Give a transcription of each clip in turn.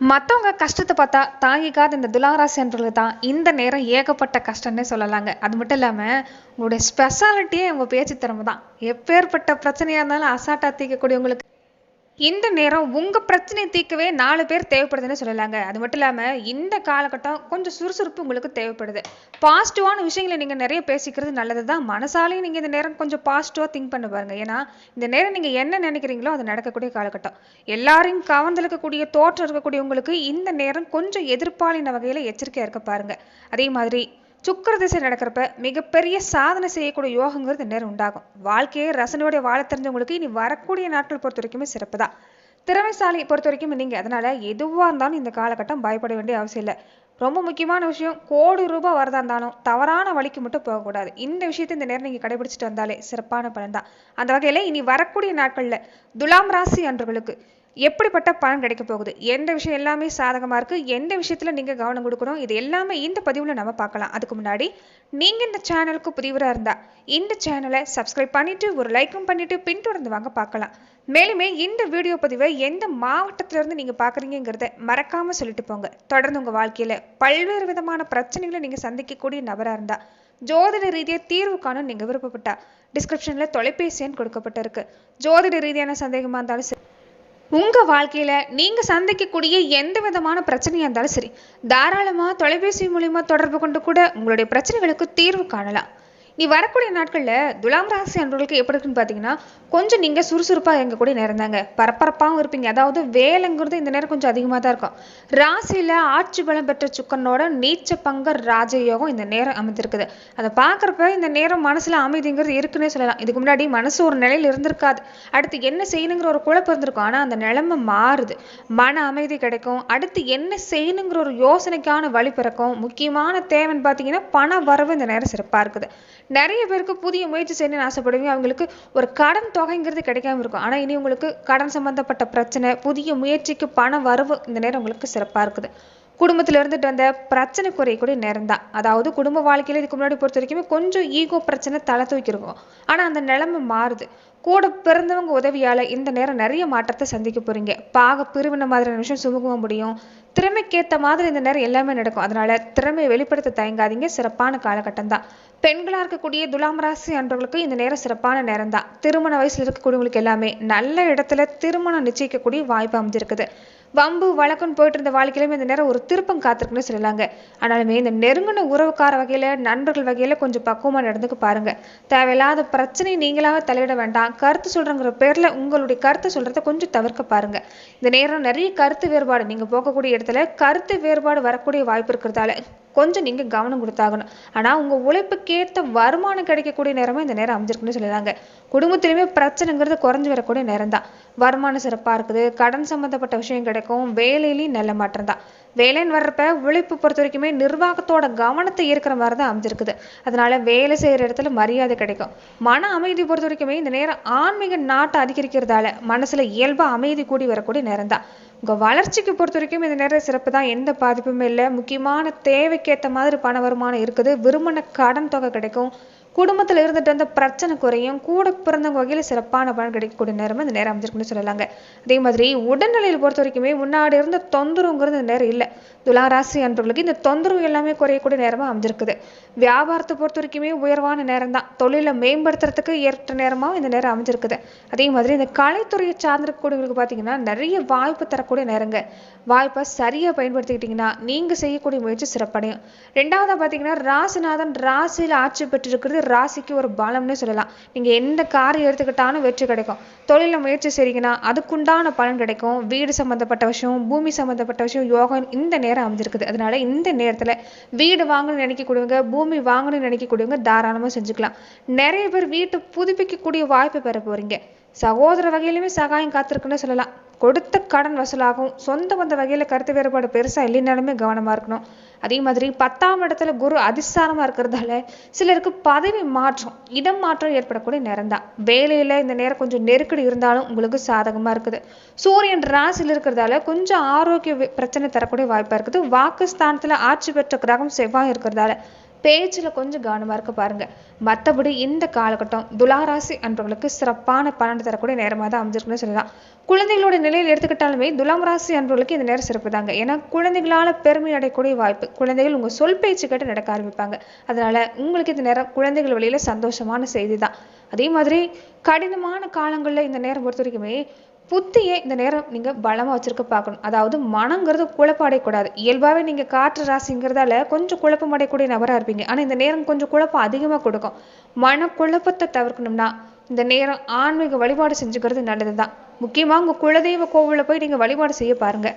மற்றவங்க கஷ்டத்தை பார்த்தா தாங்கிக்காத இந்த துலாராசி அன்பர்களுக்கு தான் இந்த நேரம் ஏகப்பட்ட கஷ்டம்னே சொல்லலாங்க. அது மட்டும் இல்லாமல் உங்களுடைய ஸ்பெஷாலிட்டியே உங்கள் பேச்சு திறமை தான் எப்பேற்பட்ட பிரச்சனையாக இருந்தாலும் அசால்ட்டாக தீர்க்கக்கூடியவங்களுக்கு இந்த நேரம் உங்கள் பிரச்சனையை தீர்க்கவே நாலு பேர் தேவைப்படுதுன்னு சொல்லலாங்க. அது மட்டும் இல்லாமல் இந்த காலகட்டம் கொஞ்சம் சுறுசுறுப்பு உங்களுக்கு தேவைப்படுது. பாசிட்டிவான விஷயங்களை நீங்கள் நிறைய பேசிக்கிறது நல்லது தான் மனசாலையும் நீங்கள் இந்த நேரம் கொஞ்சம் பாசிட்டிவாக திங்க் பண்ண பாருங்க. ஏன்னா இந்த நேரம் நீங்கள் என்ன நினைக்கிறீங்களோ அது நடக்கக்கூடிய காலகட்டம். எல்லாரையும் கவர்ந்திருக்கக்கூடிய தோற்றம் இருக்கக்கூடிய உங்களுக்கு இந்த நேரம் கொஞ்சம் எதிர்ப்பாளின வகையில் எச்சரிக்கையாக இருக்க பாருங்க. அதே மாதிரி சுக்கர திசை நடக்கிறப்ப மிகப்பெரிய சாதனை செய்யக்கூடிய யோகங்கிறது இந்த நேரம் உண்டாகும். வாழ்க்கையை ரசனையோட வாழ தெரிஞ்சவங்களுக்கு இனி வரக்கூடிய நாட்கள் பொறுத்த வரைக்குமே சிறப்பு தான் திறமைசாலி பொறுத்த வரைக்கும் நீங்க அதனால எதுவாக இருந்தாலும் இந்த காலகட்டம் பயப்பட வேண்டிய அவசியம் இல்லை. ரொம்ப முக்கியமான விஷயம் கோடி ரூபாய் வரதா இருந்தாலும் தவறான வழிக்கு மட்டும் போகக்கூடாது இந்த விஷயத்தை இந்த நேரம் நீங்கள் கடைபிடிச்சிட்டு வந்தாலே சிறப்பான பலன் தான் அந்த வகையில் இனி வரக்கூடிய நாட்களில் துலாம் ராசி அன்றர்களுக்கு எப்படிப்பட்ட பலன் கிடைக்க போகுது? எந்த விஷயம் எல்லாமே சாதகமாக இருக்குது எந்த விஷயத்தில் நீங்கள் கவனம் கொடுக்கணும்? இது எல்லாமே இந்த பதிவில் நம்ம பார்க்கலாம். அதுக்கு முன்னாடி நீங்கள் இந்த சேனலுக்கு புதிவராக இருந்தால் இந்த சேனலை சப்ஸ்கிரைப் பண்ணிவிட்டு ஒரு லைக்கும் பண்ணிவிட்டு பின்தொடர்ந்து வாங்க பார்க்கலாம். மேலுமே இந்த வீடியோ பதிவை எந்த மாவட்டத்திலேருந்து நீங்கள் பார்க்குறீங்கிறத மறக்காமல் சொல்லிட்டு போங்க. தொடர்ந்து உங்கள் வாழ்க்கையில் பல்வேறு விதமான பிரச்சனைகளை நீங்கள் சந்திக்கக்கூடிய நபராக இருந்தால் ஜோதிட ரீதியாக தீர்வு காண நீங்கள் விருப்பப்பட்டா டிஸ்கிரிப்ஷனில் தொலைபேசி எண் கொடுக்கப்பட்டிருக்கு. ஜோதிட ரீதியான சந்தேகமாக இருந்தாலும் சரி உங்கள் வாழ்க்கையில் நீங்கள் சந்திக்கக்கூடிய எந்த விதமான பிரச்சனையாக இருந்தாலும் சரி தாராளமாக தொலைபேசி மூலிமா தொடர்பு கொண்டு கூட உங்களுடைய பிரச்சனைகளுக்கு தீர்வு காணலாம். நீ வரக்கூடிய நாட்களில் துலாம் ராசி அன்பர்களுக்கு எப்படி இருக்குன்னு பார்த்தீங்கன்னா கொஞ்சம் நீங்கள் சுறுசுறுப்பாக எங்கள் கூட நேர்ந்தாங்க. பரபரப்பாகவும் இருப்பீங்க. அதாவது வேலைங்கிறது இந்த நேரம் கொஞ்சம் அதிகமாக தான் இருக்கும். ராசியில் ஆட்சி பலம் பெற்ற சுக்கனோட நீச்ச பங்க ராஜயோகம் இந்த நேரம் அமைந்திருக்குது. அதை பார்க்குறப்ப இந்த நேரம் மனசில் அமைதிங்கிறது இருக்குன்னே சொல்லலாம். இதுக்கு முன்னாடி மனசு ஒரு நிலையில் இருந்திருக்காது. அடுத்து என்ன செய்யணுங்கிற ஒரு குழப்பம் இருந்திருக்கும். ஆனால் அந்த நிலைமை மாறுது. மன அமைதி கிடைக்கும். அடுத்து என்ன செய்யணுங்கிற ஒரு யோசனைக்கான வழி பிறக்கும். முக்கியமான தேவைன்னு பார்த்தீங்கன்னா பண வரவு இந்த நேரம் சிறப்பாக இருக்குது. நிறைய பேருக்கு புதிய முயற்சி செய்யணும்னு ஆசைப்படுவீங்க. அவங்களுக்கு ஒரு கடன் தொகைங்கிறது கிடைக்காம இருக்கும். ஆனால் இனி உங்களுக்கு கடன் சம்மந்தப்பட்ட பிரச்சனை புதிய முயற்சிக்கு பண வரவு இந்த நேரம் உங்களுக்கு சிறப்பாக இருக்குது. குடும்பத்தில் இருந்துட்டு வந்த பிரச்சனை குறையக்கூடிய நேரம் தான். அதாவது குடும்ப வாழ்க்கையில் இதுக்கு முன்னாடி பொறுத்த வரைக்குமே கொஞ்சம் ஈகோ பிரச்சனை தலை தூக்கிருக்கும் ஆனால் அந்த நிலைமை மாறுது. கூட பிறந்தவங்க உதவியால் இந்த நேரம் நிறைய மாற்றத்தை சந்திக்க போறீங்க. பாக பிரிவின மாதிரியான விஷயம் சுமூகமாக முடியும். திறமைக்கேற்ற மாதிரி இந்த நேரம் எல்லாமே நடக்கும். அதனால திறமையை வெளிப்படுத்த தயங்காதீங்க. சிறப்பான காலகட்டம் தான் பெண்களாக இருக்கக்கூடிய துலாம் ராசி அன்பர்களுக்கு இந்த நேரம் சிறப்பான நேரம் தான் திருமண வயசுல இருக்கக்கூடியவங்களுக்கு எல்லாமே நல்ல இடத்துல திருமணம் நிச்சயிக்கக்கூடிய வாய்ப்பு அமைஞ்சிருக்குது. வம்பு வழக்குன்னு போயிட்டு இருந்த வாழ்க்கையிலுமே இந்த நேரம் ஒரு திருப்பம் காத்திருக்குன்னு சொல்லலாங்க. ஆனாலுமே இந்த நெருங்கின உறவுக்கார வகையில நண்பர்கள் வகையில கொஞ்சம் பக்குவமா நடந்துக்க பாருங்க. தேவையில்லாத பிரச்சனை நீங்களாக தலையிட வேண்டாம். கருத்து சொல்றங்கிற பேர்ல உங்களுடைய கருத்தை சொல்றதை கொஞ்சம் தவிர்க்க பாருங்க. இந்த நேரம் நிறைய கருத்து வேறுபாடு. நீங்க போகக்கூடிய இடத்துல கருத்து வேறுபாடு வரக்கூடிய வாய்ப்பு இருக்கிறதால. கொஞ்சம் நீங்கள் கவனம் கொடுத்தாகணும். ஆனா உங்க உழைப்புக்கேற்ற வருமானம் கிடைக்கக்கூடிய நேரமா இந்த நேரம் அமைஞ்சிருக்குன்னு சொல்லிடுறாங்க. குடும்பத்திலுமே பிரச்சனைங்கிறது குறைஞ்சி வரக்கூடிய நேரம் தான் வருமானம் சிறப்பாக இருக்குது கடன் சம்மந்தப்பட்ட விஷயம் கிடைக்கும் வேலையிலையும் நல்ல மாற்றம் தான். வேலைன்னு வர்றப்ப உழைப்பு பொறுத்த வரைக்குமே நிர்வாகத்தோட கவனத்தை ஈர்க்கிற மாதிரி தான் அமைஞ்சிருக்குது. அதனால வேலை செய்யற இடத்துல மரியாதை கிடைக்கும். மன அமைதி பொறுத்த வரைக்குமே இந்த நேரம் ஆன்மீக நாட்டை அதிகரிக்கிறதால மனசுல இயல்பா அமைதி கூடி வரக்கூடிய நேரம் தான் உங்க வளர்ச்சிக்கு பொறுத்த வரைக்கும் இந்த நேரம் சிறப்பு தான். எந்த பாதிப்புமே இல்லை. முக்கியமான தேவைக்கேற்ற மாதிரி பண வருமானம் இருக்குது. விரும்பின கடன் தொகை கிடைக்கும். குடும்பத்தில் இருந்துட்டு வந்த பிரச்சனை குறையும் கூட பிறந்தவங்க வகையில் சிறப்பான பலன் கிடைக்கக்கூடிய நேரம் இந்த நேரம் அமைஞ்சிருக்குன்னு சொல்லலாங்க. அதே மாதிரி உடல்நிலையில் பொறுத்த வரைக்குமே முன்னாடி இருந்த தொந்தரவுங்கிறது இந்த நேரம் இல்லை. துலா ராசி அன்பர்களுக்கு இந்த தொந்தரவு எல்லாமே குறையக்கூடிய நேரமா அமைஞ்சிருக்குது. வியாபாரத்தை பொறுத்த வரைக்குமே உயர்வான நேரம் தான் தொழிலை மேம்படுத்துறதுக்கு ஏற்ற நேரமாக இந்த நேரம் அமைஞ்சிருக்குது. அதே மாதிரி இந்த கலைத்துறையை சார்ந்திருக்கக்கூடியவங்களுக்கு பார்த்தீங்கன்னா நிறைய வாய்ப்பு தரக்கூடிய நேரங்க. வாய்ப்பை சரியாக பயன்படுத்திக்கிட்டிங்கன்னா நீங்கள் செய்யக்கூடிய முயற்சி சிறப்படையும். ரெண்டாவதாக பார்த்தீங்கன்னா ராசிநாதன் ராசியில் ஆட்சி பெற்றிருக்கிறது ராசிக்கு ஒரு பலம்னு சொல்லலாம். நீங்கள் எந்த காரியம் எடுத்துக்கிட்டாலும் வெற்றி கிடைக்கும். தொழிலில் முயற்சி செய்றீங்கன்னா அதுக்குண்டான பலன் கிடைக்கும். வீடு சம்மந்தப்பட்ட விஷயம் பூமி சம்மந்தப்பட்ட விஷயம் யோகம் இந்த நேரம் அமைஞ்சிருக்குது. அதனால இந்த நேரத்தில் வீடு வாங்கணும்னு நினைக்கக்கூடியவங்க பூமி வாங்கணும்னு நினைக்கக்கூடியவங்க தாராளமாக செஞ்சுக்கலாம். நிறைய பேர் வீட்டை புதுப்பிக்கக்கூடிய வாய்ப்பு பெற போறீங்க. சகோதர வகையிலுமே சகாயம் காத்திருக்குன்னு சொல்லலாம். கொடுத்த கடன் வசூலாகும் சொந்த பந்த வகையில் கருத்து வேறுபாடு பெருசாக இல்லைனாலுமே கவனமாக இருக்கணும். அதே மாதிரி பத்தாம் இடத்துல குரு அதிசாரமாக இருக்கிறதால சிலருக்கு பதவி மாற்றம் இடம் மாற்றம் ஏற்படக்கூடிய நேரம் தான். வேலையில் இந்த நேரம் கொஞ்சம் நெருக்கடி இருந்தாலும் உங்களுக்கு சாதகமாக இருக்குது. சூரியன் ராசியில் இருக்கிறதால கொஞ்சம் ஆரோக்கிய பிரச்சனை தரக்கூடிய வாய்ப்பாக இருக்குது. வாக்குஸ்தானத்தில் ஆட்சி பெற்ற கிரகம் செவ்வாய் இருக்கிறதால பேச்சில் கொஞ்சம் கவனமாக இருக்க பாருங்க. மற்றபடி இந்த காலகட்டம் துலாராசி அன்பர்களுக்கு சிறப்பான பலன் தரக்கூடிய நேரமாக தான் அமைஞ்சிருக்குன்னு சொல்லலாம். குழந்தைகளோட நிலையில் எடுத்துக்கிட்டாலுமே துலாம் ராசி அன்பர்களுக்கு இந்த நேரம் சிறப்பு தாங்க. ஏன்னா குழந்தைகளால் பெருமை அடையக்கூடிய வாய்ப்பு. குழந்தைகள் உங்கள் சொல் பேச்சு கேட்டு நடக்க ஆரம்பிப்பாங்க. அதனால உங்களுக்கு இந்த நேரம் குழந்தைகள் வழியில சந்தோஷமான செய்தி தான் அதே மாதிரி கடினமான காலங்களில் இந்த நேரம் பொறுத்த வரைக்குமே புத்தியை இந்த நேரம் நீங்கள் பலமாக வச்சுருக்க பார்க்கணும். அதாவது மனங்கிறது குழப்பம் இயல்பாகவே நீங்கள் காற்று ராசிங்கிறதால கொஞ்சம் குழப்பம் அடையக்கூடிய நபராக இருப்பீங்க. ஆனால் இந்த நேரம் கொஞ்சம் குழப்பம் அதிகமாக கொடுக்கும். மன குழப்பத்தை தவிர்க்கணும்னா இந்த நேரம் ஆன்மீக வழிபாடு செஞ்சுக்கிறது நல்லது தான் முக்கியமாக உங்கள் குலதெய்வ கோவிலில் போய் நீங்கள் வழிபாடு செய்ய பாருங்கள்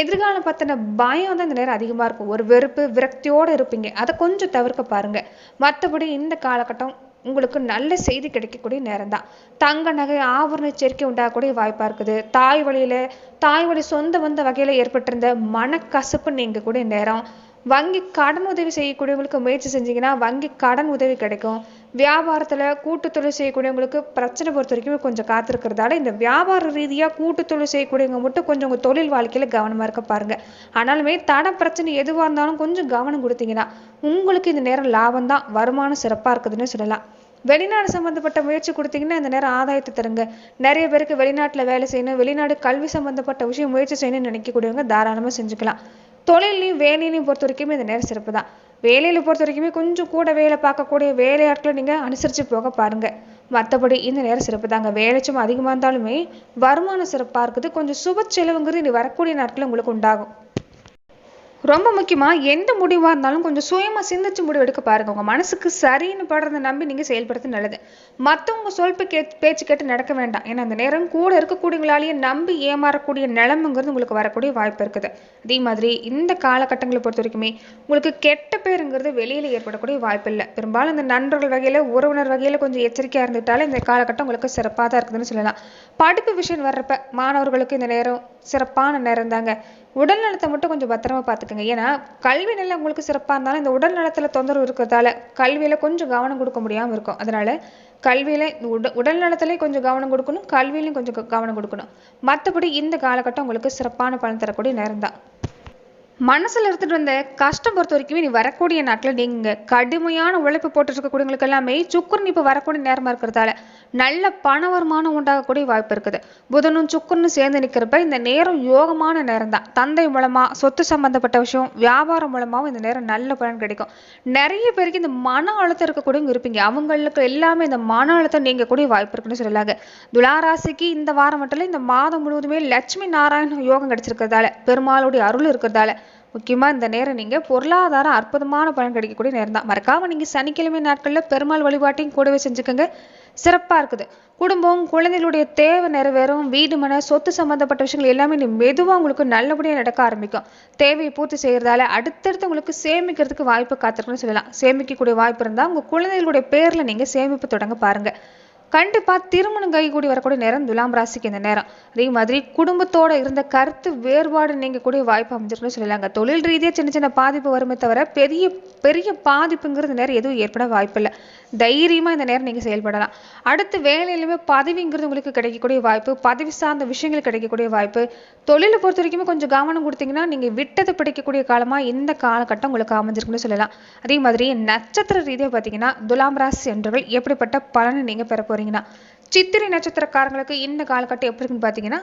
எதிர்காலம் பற்றின பயம் தான் இந்த நேரம் அதிகமாக இருக்கும். ஒரு வெறுப்பு விரக்தியோடு இருப்பீங்க. அதை கொஞ்சம் தவிர்க்க பாருங்கள் மற்றபடி இந்த காலகட்டம் உங்களுக்கு நல்ல செய்தி கிடைக்கக்கூடிய நேரம் தான் தங்க நகை ஆவரண சேர்க்கை உண்டாகக்கூடிய வாய்ப்பாக இருக்குது. தாய் வழியில் தாய் வழி சொந்த வந்த வகையில் ஏற்பட்டிருந்த மனக்கசப்பு நீங்கக்கூடிய நேரம். வங்கி கடன் உதவி செய்யக்கூடியவங்களுக்கு முயற்சி செஞ்சீங்கன்னா வங்கி கடன் உதவி கிடைக்கும். வியாபாரத்தில் கூட்டுத்தொழில் செய்யக்கூடியவங்களுக்கு பிரச்சனை பொறுத்த வரைக்கும் கொஞ்சம் காத்திருக்கிறதால இந்த வியாபார ரீதியாக கூட்டுத்தொழில் செய்யக்கூடியவங்க மட்டும் கொஞ்சம் உங்கள் தொழில் வாழ்க்கையில் கவனமாக இருக்க பாருங்க. ஆனாலுமே தட பிரச்சனை எதுவாக இருந்தாலும் கொஞ்சம் கவனம் கொடுத்தீங்கன்னா உங்களுக்கு இந்த நேரம் லாபம் தான் வருமானம் சிறப்பாக இருக்குதுன்னு சொல்லலாம். வெளிநாடு சம்மந்தப்பட்ட முயற்சி கொடுத்தீங்கன்னா இந்த நேரம் ஆதாயத்தை தருங்க. நிறைய பேருக்கு வெளிநாட்டில் வேலை செய்யணும் வெளிநாடு கல்வி சம்மந்தப்பட்ட விஷயம் முயற்சி செய்யணும்னு நினைக்கக்கூடியவங்க தாராளமாக செஞ்சுக்கலாம். தொழிலையும் வேலையிலையும் பொறுத்த வரைக்குமே இந்த நேரம் சிறப்பு தான். வேலையில் பொறுத்த வரைக்குமே கொஞ்சம் கூட வேலை பார்க்கக்கூடிய வேலையாட்களை நீங்கள் அனுசரித்து போக பாருங்கள் மற்றபடி இந்த நேரம் சிறப்பு தாங்க. வேலைச்சும் அதிகமாக இருந்தாலுமே வருமானம் சிறப்பாக இருக்குது. கொஞ்சம் சுப செலவுங்கிறது இனி வரக்கூடிய நாட்களில் உங்களுக்கு உண்டாகும். ரொம்ப முக்கியமாக எந்த முடிவாக இருந்தாலும் கொஞ்சம் சுயமாக சிந்திச்சு முடிவு எடுக்க பாருங்கள் உங்கள் மனசுக்கு சரின்னு படுறதை நம்பி நீங்கள் செயல்படுறது நல்லது. மற்றவங்க சொல் கே பேச்சு கேட்டு நடக்க வேண்டாம். ஏன்னா அந்த நேரம் கூட இருக்கக்கூடியவங்களாலேயே நம்பி ஏமாறக்கூடிய நிலமுங்கிறது உங்களுக்கு வரக்கூடிய வாய்ப்பு இருக்குது. அதே மாதிரி இந்த காலகட்டங்களை பொறுத்த வரைக்குமே உங்களுக்கு கெட்ட பேருங்கிறது வெளியில் ஏற்படக்கூடிய வாய்ப்பு இல்லை. பெரும்பாலும் இந்த நண்பர்கள் வகையில் உறவினர் வகையில் கொஞ்சம் எச்சரிக்கையாக இருந்துட்டாலே இந்த காலகட்டம் உங்களுக்கு சிறப்பாக தான் இருக்குதுன்னு சொல்லலாம். படிப்பு விஷயம் வர்றப்ப மாணவர்களுக்கு இந்த நேரம் சிறப்பான நேரம் தாங்க. உடல் நலத்தை மட்டும் கொஞ்சம் பத்திரமா பார்த்துக்கோங்க. ஏன்னா கல்வி நிலை உங்களுக்கு சிறப்பாக இருந்தாலும் இந்த உடல் நலத்தில் தொந்தரவு இருக்கிறதால கல்வியில் கொஞ்சம் கவனம் கொடுக்க முடியாமல் இருக்கும். அதனால கல்வியில் உட உடல் நலத்துலேயும் கொஞ்சம் கவனம் கொடுக்கணும் கல்வியிலையும் கொஞ்சம் கவனம் கொடுக்கணும். மற்றபடி இந்த காலகட்டம் உங்களுக்கு சிறப்பான பலன் தரக்கூடிய நேரம் தான் மனசில் இருந்துட்டு வந்த கஷ்டம் பொறுத்த வரைக்கும் நீ வரக்கூடிய நாட்டில் நீங்கள் கடுமையான உழைப்பு போட்டு இருக்கக்கூடியவங்களுக்கு எல்லாமே சுக்குரன் இப்போ வரக்கூடிய நேரமாக இருக்கிறதால நல்ல பண வருமானம் உண்டாகக்கூடிய வாய்ப்பு இருக்குது. புதனும் சுக்குன்னு சேர்ந்து நிற்கிறப்ப இந்த நேரம் யோகமான நேரம் தான் தந்தை மூலமாக சொத்து சம்பந்தப்பட்ட விஷயம் வியாபாரம் மூலமாகவும் இந்த நேரம் நல்ல பலன் கிடைக்கும். நிறைய பேருக்கு இந்த மன அழுத்தம் இருக்கக்கூடியவங்க இருப்பீங்க. அவங்களுக்கு எல்லாமே இந்த மன அழுத்தம் நீங்கக்கூடிய வாய்ப்பு இருக்குன்னு சொல்லலாங்க. துளாராசிக்கு இந்த வாரம் மட்டும் இந்த மாதம் முழுவதுமே லட்சுமி நாராயண யோகம் கிடைச்சிருக்கிறதால பெருமாளுடைய அருள் இருக்கிறதால முக்கியமாக இந்த நேரம் நீங்கள் பொருளாதாரம் அற்புதமான பலன் கிடைக்கக்கூடிய நேரம் தான். மறக்காமல் நீங்கள் சனிக்கிழமை நாட்களில் பெருமாள் வழிபாட்டையும் கூடவே செஞ்சுக்கோங்க. சிறப்பாக இருக்குது. குடும்பம் குழந்தைகளுடைய தேவை நிறைவேறும் வீடு மன சொத்து சம்மந்தப்பட்ட விஷயங்கள் எல்லாமே நீ மெதுவாக உங்களுக்கு நல்லபடியாக நடக்க ஆரம்பிக்கும். தேவையை பூர்த்தி செய்கிறதால அடுத்தடுத்து உங்களுக்கு சேமிக்கிறதுக்கு வாய்ப்பு காத்திருக்குன்னு சொல்லலாம். சேமிக்கக்கூடிய வாய்ப்பு இருந்தால் உங்கள் குழந்தைகளுடைய பேரில் நீங்கள் சேமிப்பு தொடங்க பாருங்கள் கண்டிப்பாக திருமணம் கைகூடி வரக்கூடிய நேரம் துலாம் ராசிக்கு இந்த நேரம். அதே மாதிரி குடும்பத்தோட இருந்த கருத்து வேறுபாடு நீங்கக்கூடிய வாய்ப்பு அமைஞ்சிருக்குன்னு சொல்லலாங்க தொழில் ரீதியாக சின்ன சின்ன பாதிப்பு வருமே தவிர பெரிய பெரிய பாதிப்புங்கிறது நேரம் எதுவும் ஏற்பட வாய்ப்பில்லை. தைரியமாக இந்த நேரம் நீங்கள் செயல்படலாம். அடுத்து வேலையிலுமே பதவிங்கிறது உங்களுக்கு கிடைக்கக்கூடிய வாய்ப்பு பதவி சார்ந்த விஷயங்கள் கிடைக்கக்கூடிய வாய்ப்பு. தொழிலை பொறுத்த வரைக்குமே கொஞ்சம் கவனம் கொடுத்தீங்கன்னா நீங்கள் விட்டதை பிடிக்கக்கூடிய காலமாக இந்த காலகட்டம் உங்களுக்கு அமைஞ்சிருக்குன்னு சொல்லலாம். அதே மாதிரி நட்சத்திர ரீதியாக பார்த்தீங்கன்னா துலாம் ராசி என்றவர்கள் எப்படிப்பட்ட பலனை நீங்கள் பெற போறீங்கன்னா சித்திரை நட்சத்திரக்காரங்களுக்கு இந்த காலகட்டம் எப்படி இருக்குன்னு பார்த்தீங்கன்னா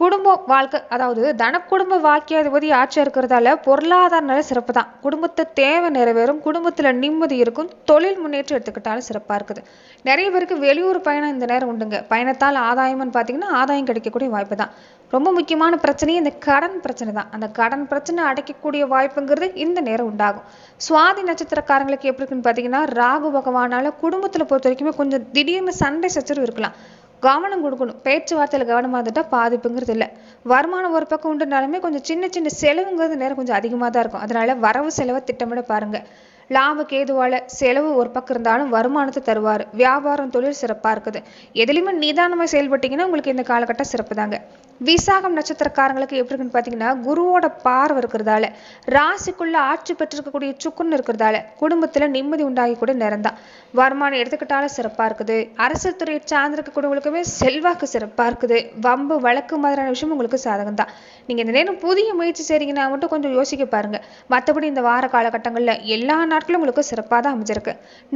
குடும்ப வாழ்க்கை அதாவது தன குடும்ப வாக்கியாதிபதி ஆட்சியாக இருக்கிறதால பொருளாதார நிலை சிறப்பு தான் குடும்பத்தை தேவை நிறைவேறும் குடும்பத்தில் நிம்மதி இருக்கும் தொழில் முன்னேற்றம் எடுத்துக்கிட்டாலும் சிறப்பாக இருக்குது. நிறைய பேருக்கு வெளியூர் பயணம் இந்த நேரம் உண்டுங்க. பயணத்தால் ஆதாயம்னு பார்த்தீங்கன்னா ஆதாயம் கிடைக்கக்கூடிய வாய்ப்பு தான் ரொம்ப முக்கியமான பிரச்சனையே இந்த கடன் பிரச்சனை தான் அந்த கடன் பிரச்சனை அடைக்கக்கூடிய வாய்ப்புங்கிறது இந்த நேரம் உண்டாகும். சுவாதி நட்சத்திரக்காரங்களுக்கு எப்படி இருக்குன்னு பார்த்தீங்கன்னா ராகு பகவானால குடும்பத்தில் பொறுத்த வரைக்குமே கொஞ்சம் திடீர்னு சண்டை சச்சரவு இருக்கலாம். கவனம் கொடுக்கணும். பேச்சுவார்த்தையில் கவனமாக இருந்துட்டால் பாதிப்புங்கிறது இல்லை. வருமானம் ஒரு பக்கம் உண்டுனாலுமே கொஞ்சம் சின்ன சின்ன செலவுங்கிறது நேரம் கொஞ்சம் அதிகமாக தான் இருக்கும். அதனால வரவு செலவை திட்டமிட பாருங்கள் லாப கேதுவால செலவு ஒரு பக்கம் இருந்தாலும் வருமானத்தை தருவார். வியாபாரம் தொழில் சிறப்பாக இருக்குது. எதுலையுமே நிதானமாக செயல்பட்டீங்கன்னா உங்களுக்கு இந்த காலகட்டம் சிறப்பு தாங்க. விசாகம் நட்சத்திரக்காரங்களுக்கு எப்படி இருக்குன்னு பார்த்தீங்கன்னா குருவோட பார்வை இருக்கிறதால ராசிக்குள்ள ஆட்சி பெற்றிருக்கக்கூடிய சுக்குன்னு இருக்கிறதால குடும்பத்தில் நிம்மதி உண்டாகி கூட தான் வருமானம் எடுத்துக்கிட்டாலும் சிறப்பாக இருக்குது. அரசு துறையை சார்ந்திருக்கக்கூடியவங்களுக்குமே செல்வாக்கு சிறப்பாக இருக்குது. வம்பு வழக்கு மாதிரியான விஷயம் உங்களுக்கு சாதகம் தான் நீங்கள் இந்த நேரம் புதிய முயற்சி செய்றீங்கன்னா மட்டும் கொஞ்சம் யோசிக்க பாருங்க. மற்றபடி இந்த வார காலகட்டங்களில் எல்லா நாட்களும் நாட்கள் உங்களுக்கு சிறப்பாக தான் அமைஞ்சிருக்கு.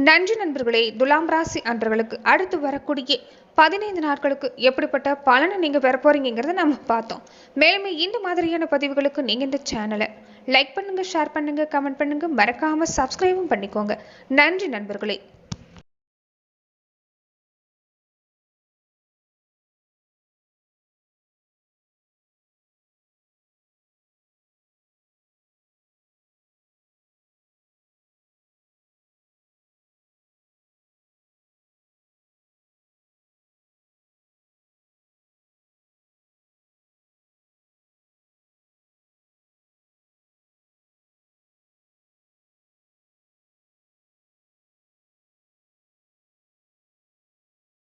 நன்றி நண்பர்களே துலாம் ராசி அன்றர்களுக்கு அடுத்து வரக்கூடிய பதினைந்து நாட்களுக்கு எப்படிப்பட்ட பலனை நீங்கள் பெற போறீங்கிறத நம்ம பார்த்தோம். மேலுமே இந்த மாதிரியான பதிவுகளுக்கு நீங்கள் இந்த சேனலை லைக் பண்ணுங்க ஷேர் பண்ணுங்க கமெண்ட் பண்ணுங்க. மறக்காம சப்ஸ்கிரைபும் பண்ணிக்கோங்க. நன்றி நண்பர்களே.